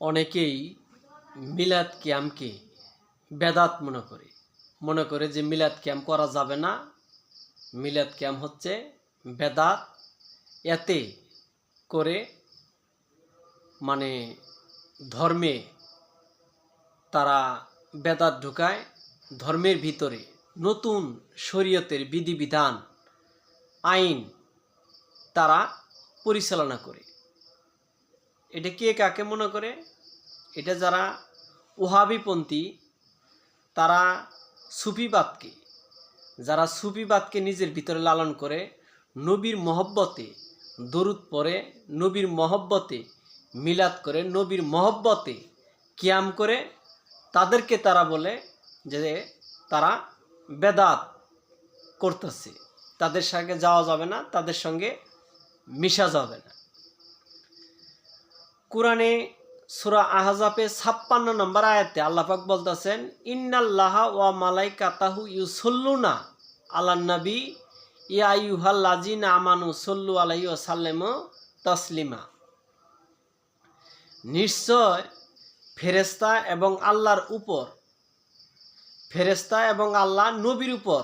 অনেকেই মিলাদ ক্যাম্পকে বেদাত মনে করে। মনে করে যে মিলাদ ক্যাম্প করা যাবে না। মিলাদ ক্যাম্প হচ্ছে বেদাত। এতে করে মানে ধর্মে তারা বেদাত ঢুকায়। ধর্মের ভিতরে নতুন শরীয়তের বিধিবিধান, আইন তারা পরিচালনা করে। এটা কে কাকে মনে করে? এটা যারা ওহাবিপন্থী, তারা সুফিবাদকে, যারা সুফিবাদকে নিজের ভিতরে লালন করে, নবীর মহব্বতে দরুদ পরে নবীর মহব্বতে মিলাদ করে, নবীর মহব্বতে কিয়াম করে, তাদেরকে তারা বলে যে তারা বেদাত করতেছে। তাদের সঙ্গে যাওয়া যাবে না, তাদের সঙ্গে মিশা যাবে না। কোরআনে সুরা আহজাবে ছাপ্পান্ন নম্বর আয়াতে আল্লাপাক বলতেছেন, ইন্নাল্লাহ ওয়া মালাইকাতাহু ইউসল্লুনা আল্লাহ নবী। ইয়া ইউহাল্লাজিনা আমানু সল্লু আলাইহি ওয়াসাল্লাম তসলিমা। নিশ্চয় ফেরেস্তা এবং আল্লাহর উপর ফেরেস্তা এবং আল্লাহ নবীর উপর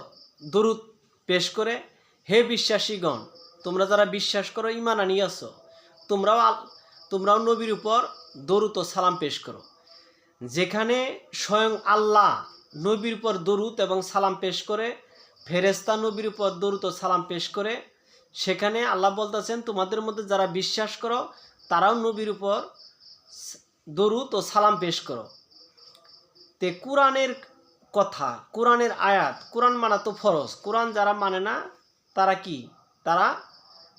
দরুদ পেশ করে, হে বিশ্বাসীগণ, তোমরা যারা বিশ্বাস করো ইমান আনিয়াছ, তোমরাও তোমরাও নবীর উপর দরুত ও সালাম পেশ করো। যেখানে স্বয়ং আল্লাহ নবীর উপর দরুত এবং সালাম পেশ করে ফেরেস্তা নবীর উপর দরুত ও সালাম পেশ করে, সেখানে আল্লাহ বলতেছেন, তোমাদের মধ্যে যারা বিশ্বাস করো, তারাও নবীর উপর দরুত ও সালাম পেশ করো। তে কোরআনের কথা, কোরআনের আয়াত, কোরআন মানা তো ফরজ। কোরআন যারা মানে না, তারা কি? তারা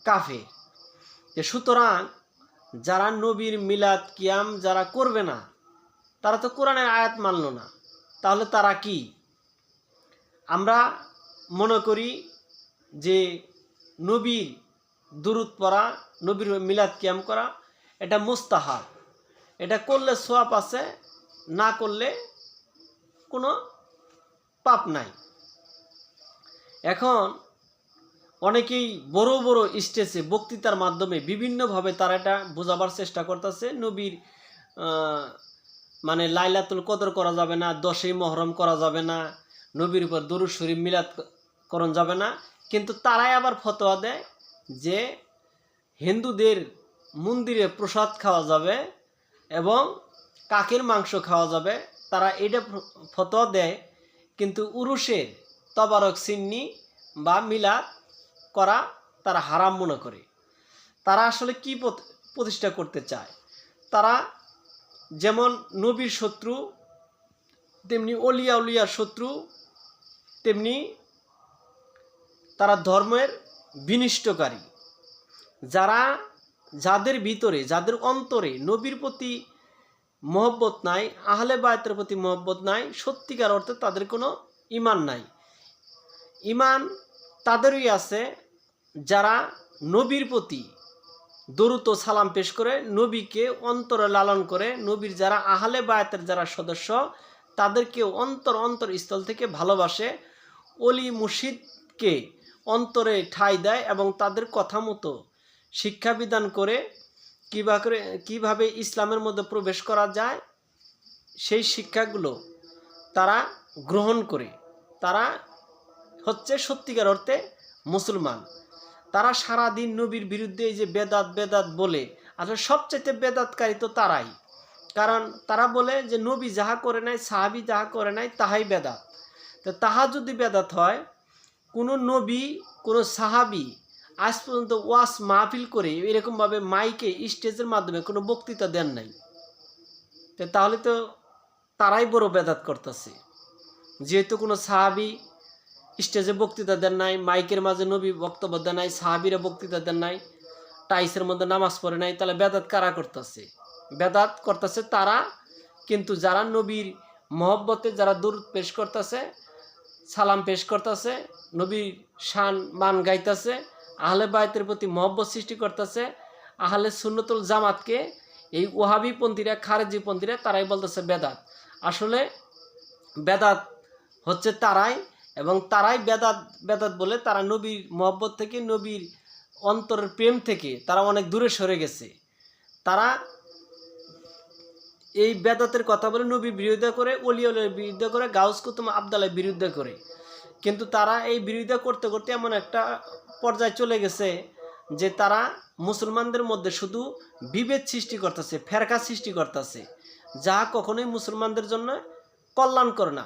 কাফের। যে সুতরাং যারা নবীর মিলাদ কিয়াম যারা করবে না, তারা তো কোরআনের আয়াত মানল না। তাহলে তারা কি? আমরা মনে করি যে নবীর দুরুদ পড়া, নবীর মিলাদ কিয়াম করা, এটা মুস্তাহাব। এটা করলে সোয়াব আছে, না করলে কোনো পাপ নাই। এখন অনেকেই বড় বড় স্টেজে বক্তৃতার মাধ্যমে বিভিন্নভাবে তারা এটা বোঝাবার চেষ্টা করতেছে। নবীর মানে লাইলাতুল কদর করা যাবে না, দশই মহরম করা যাবে না, নবীর উপর দরুদ শরীফ মিলাদ করণ যাবে না। কিন্তু তারাই আবার ফতোয়া দেয় যে হিন্দুদের মন্দিরে প্রসাদ খাওয়া যাবে এবং কাকের মাংস খাওয়া যাবে। তারা এটা ফতোয়া দেয়। কিন্তু উরুষের তবারক সিন্নি বা মিলাদ করা তারা হারাম মনে করে। তারা আসলে কি প্রত- প্রতিষ্ঠা করতে চায়? তারা যেমন নবীর শত্রু, তেমনি অলিয়া উলিয়ার শত্রু, তেমনি তারা ধর্মের বিনিষ্টকারী। যারা যাদের ভিতরে, যাদের অন্তরে নবীর প্রতি মহব্বত নাই, আহলে বায়তের প্রতি মহব্বত নাই, সত্যিকার অর্থে তাদের কোনো ইমান নাই। ইমান তাদেরই আছে যারা নবীর প্রতি দরুত সালাম পেশ করে, নবীকে অন্তরে লালন করে, নবীর যারা আহলে বায়াতের যারা সদস্য তাদেরকে অন্তর অন্তর স্থল থেকে ভালোবাসে। অলি মুর্শিদকে অন্তরে ঠাঁই দেয় এবং তাদের কথা মতো শিক্ষাবিধান করে কীভাবে কীভাবে ইসলামের মধ্যে প্রবেশ করা যায়, সেই শিক্ষাগুলো তারা গ্রহণ করে। তারা হচ্ছে সত্যিকার অর্থে মুসলমান। তারা সারা দিন নবীর বিরুদ্ধে এই যে বেদাত বেদাত বলে, আসলে সবচেয়ে বেদাতকারী তো তারাই। কারণ তারা বলে যে নবী যাহা করে নাই, সাহাবি যাহা করে নাই, তাহাই বেদাত। তো তাহা যদি বেদাত হয়, কোনো নবী, কোনো সাহাবি আজ পর্যন্ত ওয়াস মাহফিল করে এরকমভাবে মাইকে, স্টেজের মাধ্যমে কোনো বক্তৃতা দেন নাই। তাহলে তো তারাই বড় বেদাত করতেছে। যেহেতু কোনো সাহাবি স্টেজে বক্তৃতা দেন নাই, মাইকের মাঝে নবী বক্তব্য দেন নাই, সাহাবিরা বক্তৃতা দেন নাই, টাইসের মধ্যে নামাজ পড়ে নাই, তাহলে বেদাত কারা করতেছে? বেদাত করতেছে তারা, কিন্তু যারা নবীর মহব্বতে যারা দূর পেশ করতেছে, সালাম পেশ করতেছে, নবীর শান মান গাইতেছে, আহলে বায়তের প্রতি মহব্বত সৃষ্টি করতেছে, আহলে সুন্নতুল জামাতকে এই ওহাবিপন্থীরা খারেজিপন্থীরা তারাই বলতেছে বেদাত। আসলে বেদাত হচ্ছে তারাই এবং তারাই বেদাত বেদাত বলে তারা নবীর মহব্বত থেকে, নবীর অন্তরের প্রেম থেকে তারা অনেক দূরে সরে গেছে। তারা এই বেদাতের কথা বলে নবীর বিরোধিতা করে অলিয়লের বিরুদ্ধে করে, গাউস কুতুম আবদালের বিরুদ্ধে করে। কিন্তু তারা এই বিরোধিতা করতে করতে এমন একটা পর্যায়ে চলে গেছে যে তারা মুসলমানদের মধ্যে শুধু বিভেদ সৃষ্টি করতেছে, ফেরকা সৃষ্টি করতেছে, যা কখনোই মুসলমানদের জন্য কল্যাণ করে না।